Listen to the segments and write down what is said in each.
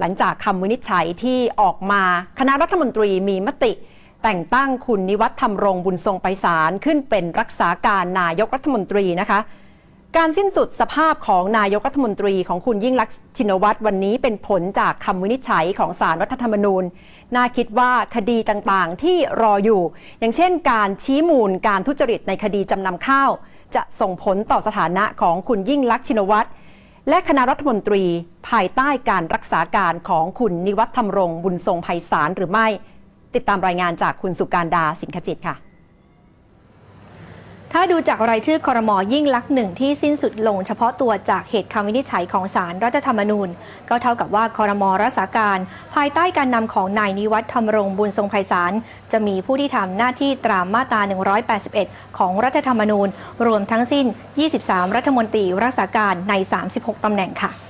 หลังจากคำวินิจฉัยที่ออกมาคณะรัฐมนตรีมีมติ แต่งตั้งคุณนิวัฒน์ธรรมรงบุญทรงไปศาลขึ้นเป็นรักษาการนายกรัฐมนตรีนะคะการสิ้นสุดสภาพของนายกรัฐมนตรีของคุณยิ่งลักษณ์ชินวัตรวันนี้เป็นผลจากคำวินิจฉัยของศาลรัฐธรรมนูญ น่าคิดว่าคดีต่างๆที่รออยู่ อย่างเช่นการชี้มูลการทุจริตในคดีจำนำข้าว จะส่งผลต่อสถานะของคุณยิ่งลักษณ์ชินวัตร และคณะรัฐมนตรีภายใต้การรักษาการของคุณนิวัฒน์ธรรมรงบุญทรงไพศาลหรือไม่ ติดตามรายงานจากคุณสุการดาสินขจิตค่ะ ถ้าดูจากรายชื่อคอรมอยิ่งลักษณ์หนึ่งที่สิ้นสุดลงเฉพาะตัวจากเหตุคำวินิจฉัยของศาลรรัฐธรรมนูญ ก็เท่ากับว่าคอรมอรักษาการ ภายใต้การนำของนายนิวัฒน์ธรรมรงบุญทรงไพศาลจะมีผู้ที่ทำหน้าที่ตามมาตรา 181 ของรัฐธรรมนูญ รวมทั้งสิ้น 23 รัฐมนตรีรักษาการใน 36ตำแหน่งค่ะ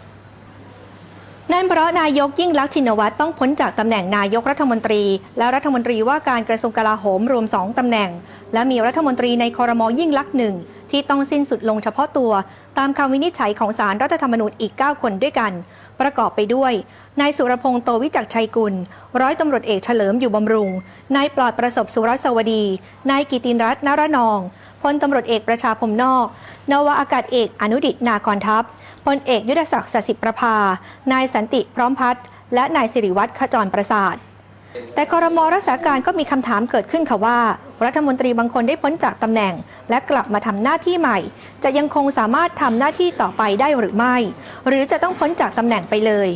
ราะนายกยิ่งลักษณ์ชินวัตรต้องพ้นจากตำแหน่งนายกรัฐมนตรี และรัฐมนตรีว่าการกระทรวงกลาโหมรวม 2ตำแหน่ง และมีรัฐมนตรีในคอรมอยิ่งลักษณ์หนึ่งที่ต้องสิ้นสุดลงเฉพาะตัว ตามคำวินิจฉัยของศารรัฐธรรมนูญอีก 9 คนด้วยกัน ประกอบไปด้วยนายสุรพงษ์โตวิจักชัยกุล ร้อยตำรวจเอกเฉลิมอยู่บำรุงนายปลอดประสบสุรสวดีนายกิตินรัตน์นรนองพลตำรวจเอกประชาพมนอก นวอากาศเอกอนุดิตนาคอนทัพ พลเอกยุทธศักดิ์สสิประภา นายสันติพร้อมพัฒน์และนายสิริวัตรขจรประสาท แต่คอรมอรักษาการก็มีคำถามเกิดขึ้นค่ะว่า รัฐมนตรีบางคนได้พ้นจากตำแหน่ง และกลับมาทำหน้าที่ใหม่ จะยังคงสามารถทำหน้าที่ต่อไปได้หรือไม่ หรือจะต้องพ้นจากตำแหน่งไปเลย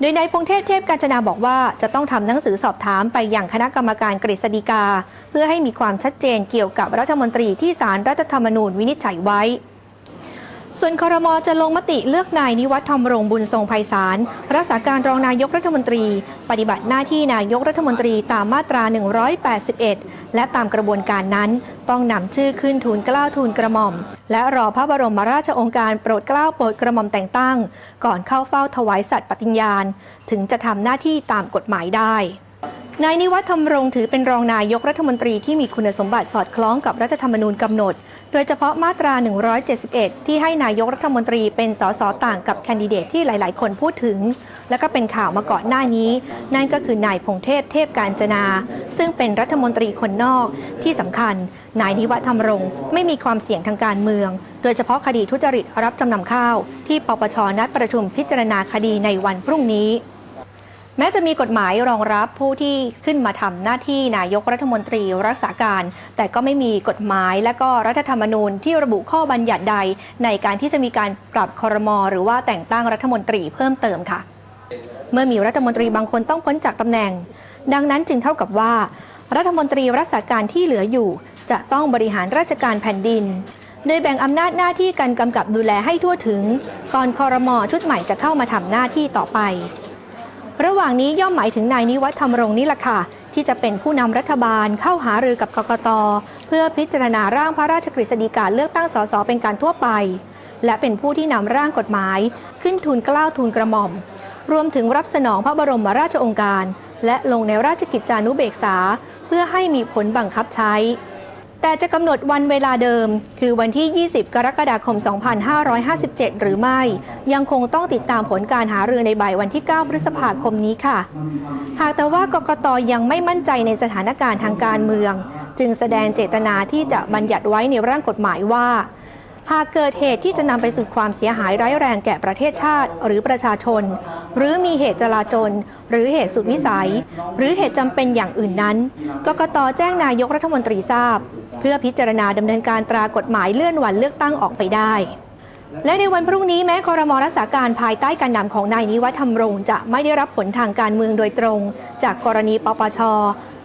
โดยนายพงเทพเทพกาญจนาบอกว่าจะต้องทำหนังสือสอบถามไปยังคณะกรรมการกฤษฎีกา เพื่อให้มีความชัดเจนเกี่ยวกับรัฐมนตรีที่ศาลรัฐธรรมนูญวินิจฉัยไว้ ส่วนคอรมอจะลงมติเลือกนายนิวัฒน์ธรรมรงบุญทรงไพศาลรักษาการรองนายกรัฐมนตรี ปฏิบัติหน้าที่นายกรัฐมนตรีตามมาตรา 181 และตามกระบวนการนั้น ต้องนำชื่อขึ้นทูลเกล้าทูลกระหม่อม และรอพระบรมราชองค์การโปรดเกล้าโปรดกระหม่อมแต่งตั้ง ก่อนเข้าเฝ้าถวายสัตย์ปฏิญญาณ ถึงจะทำหน้าที่ตามกฎหมายได้นายนิวัฒน์ธรรมรงถือเป็นรองนายกรัฐมนตรีที่มีคุณสมบัติสอดคล้องกับรัฐธรรมนูญกำหนด โดยเฉพาะมาตรา 171 ที่ให้นายกรัฐมนตรีเป็นสสต่างกับแคนดิเดตที่หลาย ๆ คนพูดถึง และก็เป็นข่าวมาก่อนหน้านี้ นั่นก็คือนายพงเทพเทพการจนา ซึ่งเป็นรัฐมนตรีคนนอกที่สำคัญ นายนิวัฒน์ธรรมรงไม่มีความเสี่ยงทางการเมือง โดยเฉพาะคดีทุจริตรับจำนำข้าว ที่ปปชนัดประชุมพิจารณาคดีในวันพรุ่งนี้ แม้จะมีกฎหมายรองรับผู้ที่ขึ้นมาทำหน้าที่นายกรัฐมนตรีรักษาการ แต่ก็ไม่มีกฎหมายและก็รัฐธรรมนูญที่ระบุข้อบัญญัติใด ในการที่จะมีการปรับคอรมอหรือว่าแต่งตั้งรัฐมนตรีเพิ่มเติมค่ะ เมื่อมีรัฐมนตรีบางคนต้องพ้นจากตำแหน่ง ดังนั้นจึงเท่ากับว่า รัฐมนตรีรักษาการที่เหลืออยู่ จะต้องบริหารราชการแผ่นดินโดยแบ่งอำนาจหน้าที่การกำกับดูแลให้ทั่วถึง ก่อนคอรมอชุดใหม่จะเข้ามาทำหน้าที่ต่อไป ระหว่างนี้ย่อมหมายถึงนายนิวัฒน์ธรรมรงค์นี่แหละค่ะ ที่จะเป็นผู้นำรัฐบาลเข้าหารือกับกกต เพื่อพิจารณาร่างพระราชกฤษฎีกาเลือกตั้งสสเป็นการทั่วไป และเป็นผู้ที่นำร่างกฎหมาย ขึ้นทูลเกล้าทูลกระหม่อม รวมถึงรับสนองพระบรมราชโองการ และลงในราชกิจจานุเบกษา เพื่อให้มีผลบังคับใช้ แต่จะกำหนดวันเวลาเดิม คือวันที่ 20 กรกฎาคม 2557 หรือไม่ ยังคงต้องติดตามผลการหารือในบ่ายวันที่ 9 พฤษภาคมนี้ค่ะ หากแต่ว่ากกตยังไม่มั่นใจในสถานการณ์ทางการเมือง จึงแสดงเจตนาที่จะบัญญัติไว้ในร่างกฎหมายว่า หากเกิดเหตุที่จะนำไปสู่ความเสียหายร้ายแรงแก่ประเทศชาติ หรือประชาชน หรือมีเหตุจลาจลหรือเหตุสุดวิสัย หรือเหตุจำเป็นอย่างอื่นนั้น กกตแจ้งนายกรัฐมนตรีทราบ เพื่อพิจารณาดำเนินการตรากฎหมายเลื่อนวันเลือกตั้งออกไปได้ และในวันพรุ่งนี้แม้คอรมอรักษาการภายใต้การนำของนายนิวัฒน์ธรรมรงจะไม่ได้รับผลทางการเมืองโดยตรง จากกรณีปปช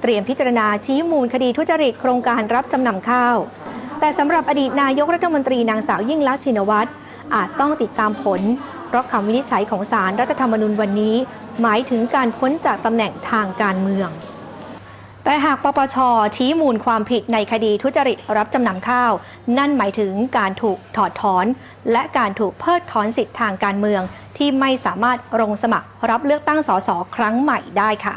เตรียมพิจารณาชี้มูลคดีทุจริตโครงการรับจำนำข้าว แต่สำหรับอดีตนายกรัฐมนตรีนางสาวยิ่งลักษณ์ชินวัตรอาจต้องติดตามผล เพราะคำวินิจฉัยของศาลรัฐธรรมนูญวันนี้ หมายถึงการพ้นจากตำแหน่งทางการเมือง แต่หากปปชชี้มูลความผิดในคดีทุจริตรับจำนำข้าว นั่นหมายถึงการถูกถอดถอน และการถูกเพิกถอนสิทธิทางการเมือง ที่ไม่สามารถลงสมัครรับเลือกตั้งสสครั้งใหม่ได้ค่ะ